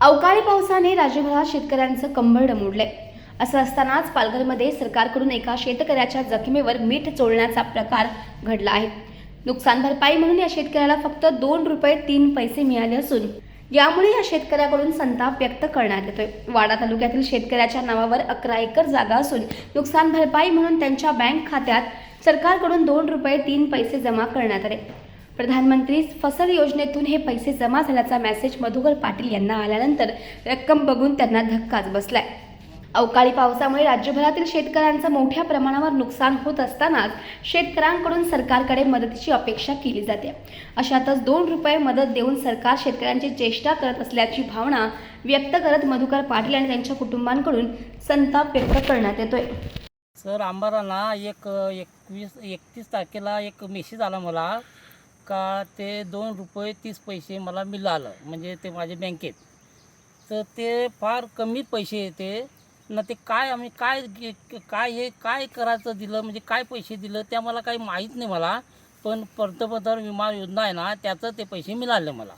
अवकाळी पावसाने राज्यभरात शेतकऱ्यांचं कंबरड मोडलंय असं असतानाच पालघरमध्ये सरकारकडून एका शेतकऱ्याच्या जखमेवर मीठ चोळण्याचा प्रकार घडला आहे. नुकसान भरपाई म्हणून या शेतकऱ्याला फक्त दोन रुपये तीन पैसे मिळाले असून यामुळे या शेतकऱ्याकडून संताप व्यक्त करण्यात येतोय. वाडा तालुक्यातील शेतकऱ्याच्या नावावर अकरा एकर जागा असून नुकसान भरपाई म्हणून त्यांच्या बँक खात्यात सरकारकडून दोन रुपये तीन पैसे जमा करण्यात आले. प्रधानमंत्री फसल योजनेतून हे पैसे जमा झाल्याचा मेसेज मधुकर पाटील यांना आल्यानंतर रक्कम बघून त्यांना धक्काच बसलाय. अवकाळी पावसामुळे राज्यभरातील शेतकऱ्यांचं मोठ्या प्रमाणावर नुकसान होत असतानाच शेतकऱ्यांकडून सरकारकडे मदतीची अपेक्षा केली जाते. अशातच दोन रुपये मदत देऊन सरकार शेतकऱ्यांची चेष्टा करत असल्याची भावना व्यक्त करत मधुकर पाटील आणि त्यांच्या कुटुंबांकडून संताप व्यक्त करण्यात येतोय. सर आम्हाला ना एक एकवीस एकतीस तारखेला एक मेसेज आला मला. का ते दोन रुपये तीस पैसे मला मिळालं म्हणजे ते माझ्या बँकेत. तर ते फार कमी पैसे येते. ना ते काय आम्ही काय काय हे काय करायचं दिलं म्हणजे काय पैसे दिलं त्या मला काही माहीत नाही मला. पण पंतप्रधान विमा योजना आहे ना त्याचं ते पैसे मिळाले मला.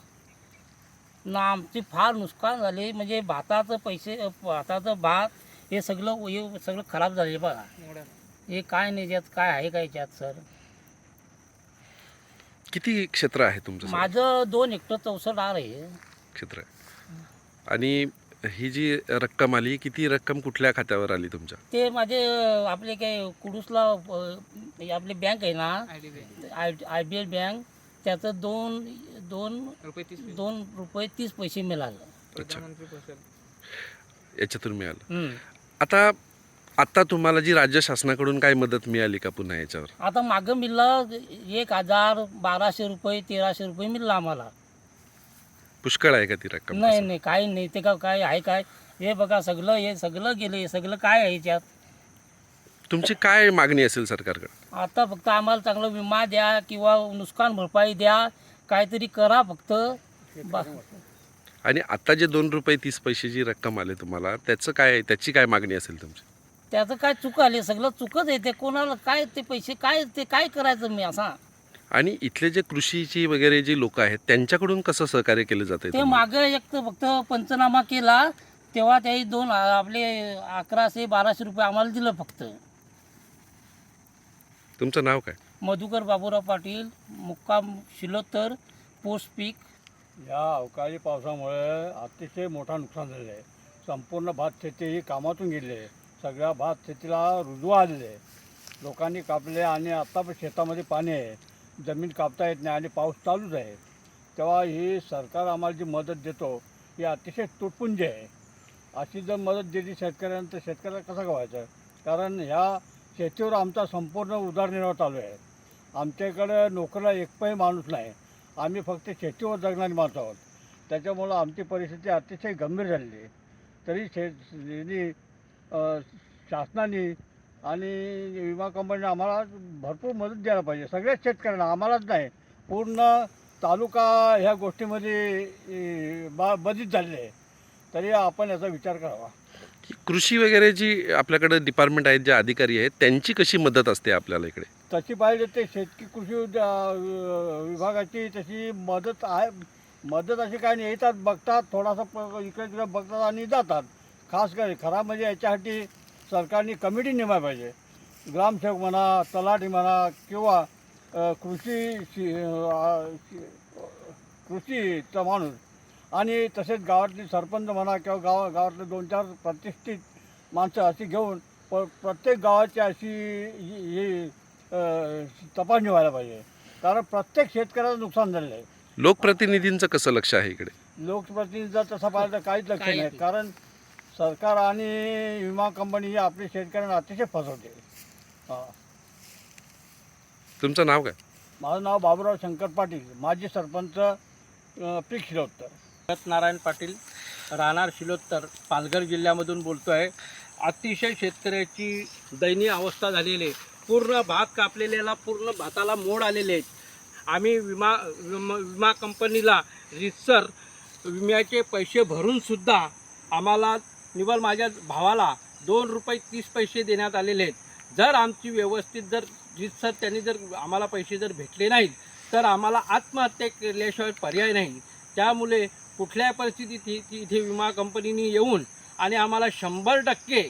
ना आमची फार नुकसान झाले म्हणजे भाताचं पैसे भाताचं भात हे सगळं हे सगळं खराब झाले बघा. हे काय नाही याच्यात काय आहे काय याच्यात सर? किती क्षेत्र आहे तुमचं सगळं? माझं दोन हेक्टर चौसष्ट आर आहे. क्षेत्र आहे. आणि ही जी रक्कम आली किती रक्कम कुठल्या खात्यावर आली तुमच्या? ते माझे अं, आपले काय कुडूसला अं, हे आपली बँक आहे ना I I B L bank त्याचं दोन दोन दोन रुपये तीस पैसे मिळालं. अच्छा. याच्यातून मिळालं. हम्म. आता आता तुम्हाला जी राज्य शासनाकडून काय मदत मिळाली का पुन्हा याच्यावर? आता मागं मिळलं एक हजार बाराशे रुपये तेराशे रुपये मिळलं आम्हाला. पुष्कळ आहे का ती रक्कम नाही नाही काही नाही. ते का काय आहे काय? हे बघा सगळं हे सगळं गेलं हे सगळं काय आहे याच्यात? तुमची काय मागणी असेल सरकारकडे? आता फक्त आम्हाला चांगला विमा द्या किंवा नुकसान भरपाई द्या काहीतरी करा फक्त. बा- आणि आता जे दोन रुपये तीस पैसे जी रक्कम आली तुम्हाला त्याचं काय त्याची काय मागणी असेल तुमची? त्याचं काय चुक आले? सगळं चुकच आहे. ते कोणाला काय ते पैसे काय ते काय करायचं मी असा? आणि इथले जे कृषीची वगैरे जी लोक आहेत त्यांच्याकडून कसं सहकार्य केलं जाते ते मागं एक तर फक्त पंचनामा केला तेव्हा त्याही दोन आपले अकराशे बाराशे रुपये आम्हाला दिलं फक्त. तुमचं नाव काय? मधुकर बाबूराव पाटील मुक्काम शिलोत्तर पोस्ट पीक. या अवकाळी पावसामुळे अतिशय मोठा नुकसान झालेलं आहे. संपूर्ण भात शेती ही कामातून गेली आहे. सगळ्या भात शेतीला रुजू आलेले आहे. लोकांनी कापले आणि आत्ता पण शेतामध्ये पाणी आहे. जमीन कापता येत नाही आणि पाऊस चालूच आहे. तेव्हा ही सरकार आम्हाला जी मदत देतो ही अतिशय तुटपुंजी आहे. अशी जर मदत दिली शेतकऱ्यांना तर शेतकऱ्याला कसं गवायचं कारण ह्या शेतीवर आमचा संपूर्ण उदरनिर्वाह चालू आहे. आमच्याकडं नोकरीला एक पण माणूस नाही. आम्ही फक्त शेतीवर जगणारी माणसं आहोत. त्याच्यामुळं आमची परिस्थिती अतिशय गंभीर झालेली आहे. तरी शे शासनाने आणि विमा कंपनीने आम्हाला भरपूर मदत द्यायला पाहिजे. सगळ्याच शेतकऱ्यांना आम्हालाच नाही. पूर्ण तालुका ह्या गोष्टीमध्ये बा बधित झालेले आहे. तरी आपण याचा विचार करावा. कृषी वगैरे जी आपल्याकडे डिपार्टमेंट आहेत जे अधिकारी आहेत त्यांची कशी मदत असते आपल्याला इकडे? तशी पाहिजे ते शेतकी कृषी विभागाची तशी मदत आहे. मदत अशी काही नाही. येतात बघतात थोडासा प- इकडे तिकडे बघतात आणि जातात. खास कर खरा म्हणजे याच्यासाठी सरकारने कमिटी नेमाय पाहिजे. ग्रामसेवक म्हणा तलाठी म्हणा किंवा कृषी कृषीचा माणूस. आणि तसेच गावातले सरपंच म्हणा किंवा गाव गावातले दोन चार प्रतिष्ठित माणसं अशी घेऊन प प्रत्येक गावाची अशी ही ही, तपासणी व्हायला पाहिजे. कारण प्रत्येक शेतकऱ्याचं नुकसान झालेलं आहे. लोकप्रतिनिधींचं कसं लक्ष आहे इकडे? लोकप्रतिनिधीचा तसा पाहिलं तर काहीच लक्ष नाही. कारण सरकार आणि विमा कंपनी ही आपल्या शेतकऱ्यांना अतिशय फसवते. हां. तुमचं नाव काय? माझं नाव बाबूराव शंकर पाटील. माजी सरपंच अ, पीक शिरवत्तर नारायण पाटील राहणार शिलोत्तर पालघर जिल्ह्यामधून बोलतो आहे अतिशय शेतकऱ्याची दयनीय अवस्था झालेली आहे. पूर्ण भात कापलेल्याला पूर्ण भाताला मोड आलेले आहेत. आम्ही विमा विमा विमा कंपनीला रितसर विम्याचे पैसे भरूनसुद्धा आम्हाला निवल माझ्या भावाला दोन रुपये तीस पैसे देण्यात आलेले आहेत. जर आमची व्यवस्थित जर रितसर त्यांनी जर आम्हाला पैसे जर भेटले नाहीत तर आम्हाला आत्महत्या केल्याशिवाय पर्याय नाही. त्यामुळे कुठल्याही परिस्थितीत इथे विमा कंपनीने येऊन आणि आम्हाला शंभर टक्के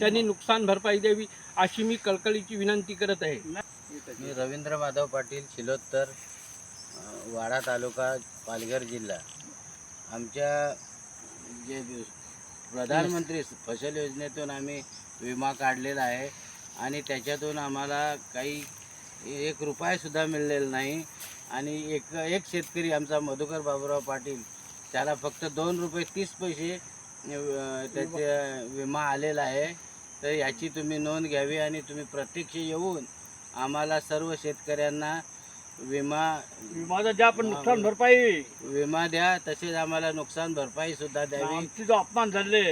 त्यांनी नुकसान भरपाई द्यावी अशी मी कळकळीची विनंती करत आहे. मी रवींद्र माधव पाटील शिलोत्तर वाडा तालुका पालघर जिल्हा. आमच्या जे प्रधानमंत्री फसल योजनेतून आम्ही विमा काढलेला आहे आणि त्याच्यातून आम्हाला काही एक रुपयासुद्धा मिळलेला नाही. आणि एक एक शेतकरी आमचा मधुकर बाबूराव पाटील त्याला फक्त दोन रुपये तीस पैसे त्याचे विमा आलेला आहे. तर याची तुम्ही नोंद घ्यावी आणि तुम्ही प्रत्यक्ष येऊन आम्हाला सर्व शेतकऱ्यांना विमा विमाचं ज्या पण नुकसान भरपाई. विमा द्या तसेच आम्हाला नुकसान भरपाई सुद्धा द्यावी. आमची जो अपमान झाले